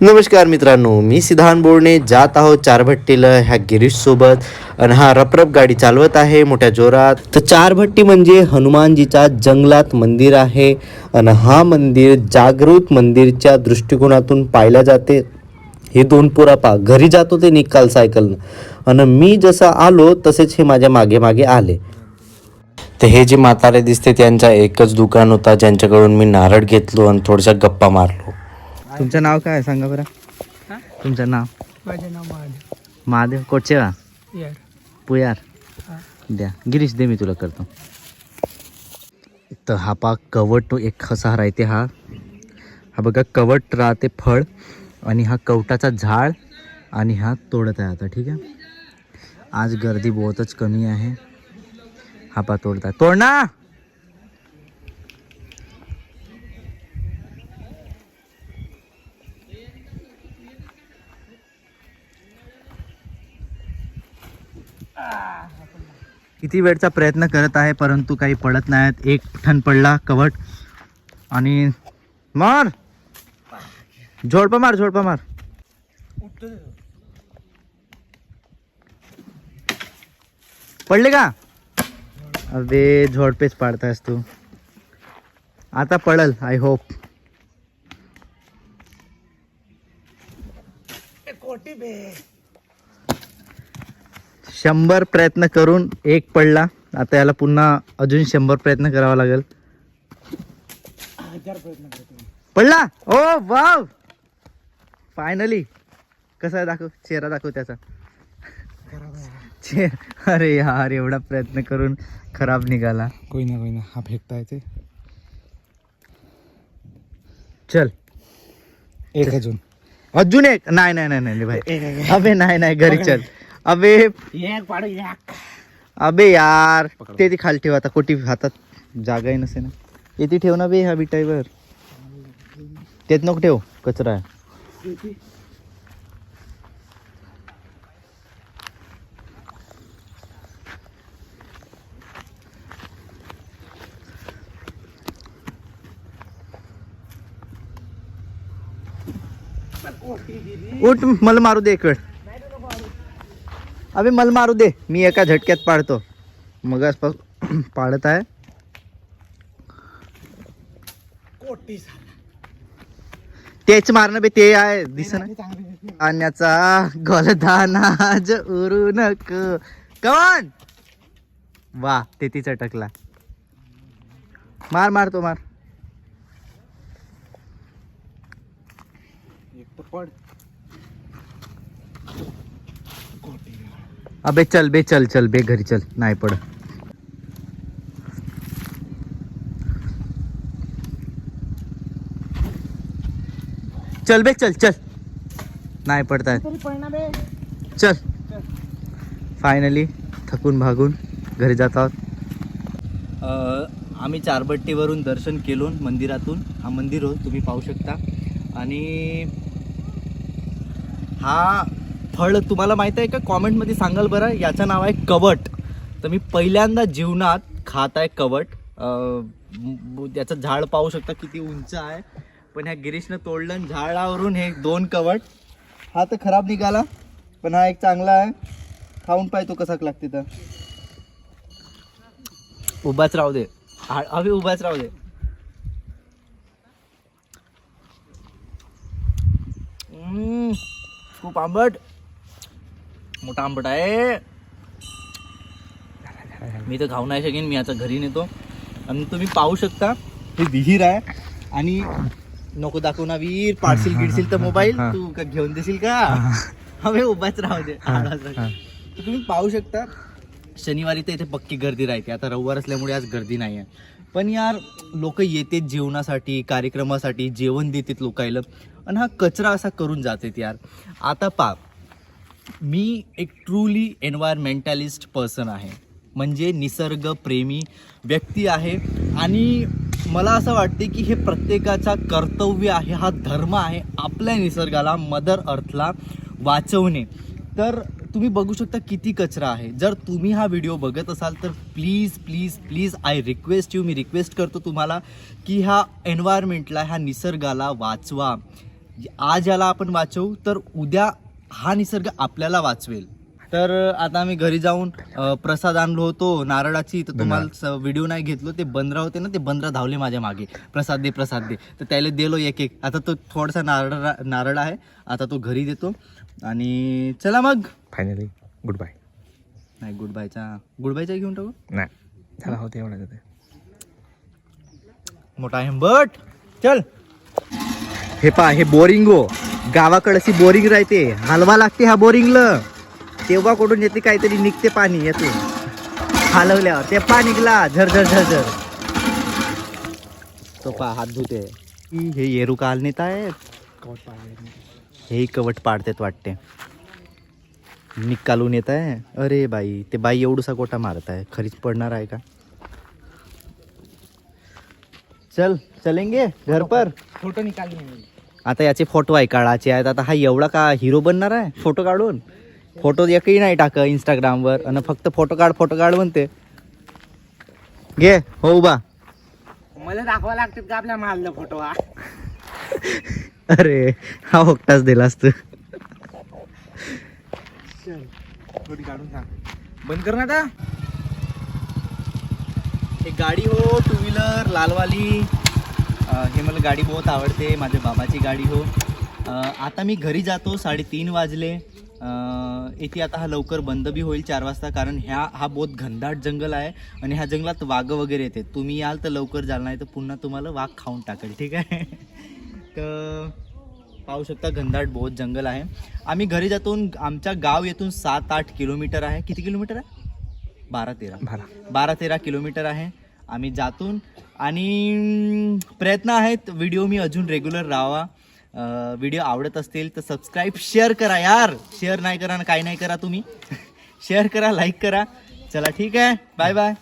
नमस्कार मित्रांनो मी सिद्धांत बोर्णे जात आहोत चारभट्टीला ह्या गिरीश सोबत. आणि हा रपरप गाडी चालवत आहे मोठ्या जोरात. तर चारभट्टी म्हणजे हनुमानजीचा जंगलात मंदिर आहे. आणि हा मंदिर जागृत मंदिरच्या दृष्टिकोनातून पाहिल्या जाते. हे दोन पुरा पा घरी जात होते निकाल सायकलनं. आणि मी जसं आलो तसेच हे माझ्या मागे मागे आले. तर हे जे म्हातारे दिसते त्यांचा एकच दुकान होता ज्यांच्याकडून मी नारळ घेतलो आणि थोडशा गप्पा मारलो. तुमचं नाव काय सांगा बरं. तुमचं नाव? माझे नाव महादेव. महादेव कोटचेवा यार पुयार. हा. द्या. गिरीश दे मी तुला करतो. तर हा पा कवट एक कसा राहते हा. हा बघा कवट राहते फळ आणि हा कवटाचा झाड आणि हा तोडत आहे आता ठीक आहे? आज गर्दी बहुतच कमी आहे. हा पा तोडता तोड किती वेळचा प्रयत्न करत आहे परंतु काही पडत नाहीत. एक ठण पडला कवट. आणि मार! झोडपा मार झोडपा मार. पडले का? अरे झोडपेच पाडतायस तू. आता पडल आय होप शंभर प्रयत्न करून एक पडला. आता याला पुन्हा अजून शंभर प्रयत्न करावा लागेल. पडला? ओ वाव! फायनली कसा आहे दाखव? चेहरा दाखव त्याचा. चे अरे यार एवढा प्रयत्न करून खराब निघाला. कोई ना कोई ना. हा फेकता येते चल. एक अजून. अजून एक? नाही नाही नाही नाही भाई. अबे नाही नाही घरी चल. अबे. एक पाड एक. अबे यार. ते ती खाली ठेव आता कोटी हातात. जागाही नसे ना येते ठेव ना बे ह्या विटाईवर तेच नको ठेव कचरा आहे. उठ मला मारू दे एक वेळ. अबे मला मारू दे. मी एका झटक्यात पाडतो. मग पाडत आहे. तेच मारणं बे ते आहे. दिस ना पाण्याचा गोलदानाज उरू नक. कमान वा ते ती चटकला मार मार तो मार. एक पड. अबे चल बे चल चल बे घरी चल. नाही पड चल बे चल चल. नाही पडताय बे. चल. फायनली थकून भागून घरी जात आहोत. आम्ही चारबट्टीवरून दर्शन केलो मंदिरातून. हा मंदिर हो तुम्ही पाहू शकता. आणि हा फळ तुम्हाला माहीत आहे का? कॉमेंटमध्ये सांगाल बरं. याचं नाव आहे कवट. तर मी पहिल्यांदा जीवनात खात आहे कवट. याचं झाड पाहू शकता किती उंच आहे. पण ह्या गिरीशनं तोडलं आणि झाडावरून हे दोन कवट. हा तर खराब निघाला पण हा एक चांगला आहे. खाऊन पाहतो कसा लागते तर. उभाच राहू दे. हा- हवे उभाच राहू दे. खूप आंबट. मोठा आंबट आहे. मी तर खाऊ नाही शकेन मी आता घरी नेतो. आणि तुम्ही पाहू शकता हे विहीर आहे. आणि नको दाखवू ना वीर पाडशील गिडशील तर मोबाईल तू का घेऊन देशील का? हवे उभाच राहू दे. तुम्ही पाहू शकता शनिवारी तर इथे पक्की गर्दी राहते. आता रविवार असल्यामुळे आज गर्दी नाही आहे पण यार लोक येतात जेवणासाठी कार्यक्रमासाठी जेवण देतात लोकायला. आणि हा कचरा असा करून जातात यार. आता पा मी एक ट्रूली एन्व्हायरमेंटॅलिस्ट पर्सन आहे. म्हणजे निसर्गप्रेमी व्यक्ती आहे. आणि मला असं वाटते की हे प्रत्येकाचा कर्तव्य आहे हा धर्म आहे आपल्या निसर्गाला मदर अर्थला वाचवणे. तर तुम्ही बघू शकता किती कचरा आहे. जर तुम्ही हा व्हिडिओ बघत असाल तर please please please I request you me request करतो तुम्हाला की ह्या एन्व्हायरमेंटला ह्या निसर्गाला वाचवा. आज याला आपण वाचवू तर उद्या हा निसर्ग आपल्याला वाचवेल. तर आता आम्ही घरी जाऊन अ, प्रसाद आणलो होतो नारळाची. तर तुम्हाला व्हिडिओ नाही घेतलो. ते बंदरा होते ना ते बंदरा धावले माझ्या मागे. प्रसाद दे प्रसाद दे. तर त्याला दिलो एक एक. आता तो थोडासा नारळ नारळ आहे. आता तो घरी देतो. आणि चला मग. फायनली गुड बाय नाही गुड बायचा गुड बायचा घेऊन टाकू? नाही. चला होते एवढं मोठा आहे बट. चल. हे पा हे बोरिंग. हो गावाकडची बोरिंग राहते. हलवा लागते हा बोरिंगला तेव्हा कुठून येते काहीतरी निघते पाणी येते हलवल्यावर. ते पा निघला. झरझर झरझर तो पा हात धुते. हे येरू काल नेत आहेत हे कवट पाडतात वाटते. निकालून येत आहे अरे बाई ते बाई एवढसा गोटा मारत आहे खरीच पडणार आहे का? चल चलेंगे? घर पर? फोटो निकाल आता याचे फोटो आहे काढायचे आहेत. आता हा एवढा का हिरो बनणार आहे? फोटो काढून? फोटो एकही नाही टाक इंस्टाग्रामवर आणि फक्त फोटो काढ फोटो काढ म्हणते. घे हो उभा. मला दाखवा लागतात का आपल्या मारलं फोटो हा? अरे हा होकटाच दिला असतं थोडी काढून सांग बंद कर ना आता. हे गाडी हो टू व्हीलर लालवाली. हे मला गाडी बहुत आवडते माझ्या बाबाची गाडी हो. आता मी घरी जातो साडेतीन वाजले. येथे आता हा लवकर बंद बी होईल चार वाजता कारण ह्या हा बहुत घनदाट जंगल आहे आणि ह्या जंगलात वाघ वगैरे येते. तुम्ही याल तर लवकर जाल नाही तर पुन्हा तुम्हाला वाघ खाऊन टाकेल ठीक आहे? तर पाहू शकता घनदाट बहुत जंगल आहे. आम्ही घरी जातून आमच्या गाव येथून सात आठ किलोमीटर आहे. किती किलोमीटर आहे? बारा तेरा. भरा बारा तेरा किलोमीटर आहे. आम्ही जातून. आणि प्रयत्न आहेत व्हिडिओ मी अजून रेग्युलर राहावा. व्हिडिओ आवडत असतील तर सबस्क्राईब शेअर करा यार. शेअर नाही करा ना काही नाही करा तुम्ही. शेअर करा लाईक करा. चला ठीक आहे. Bye bye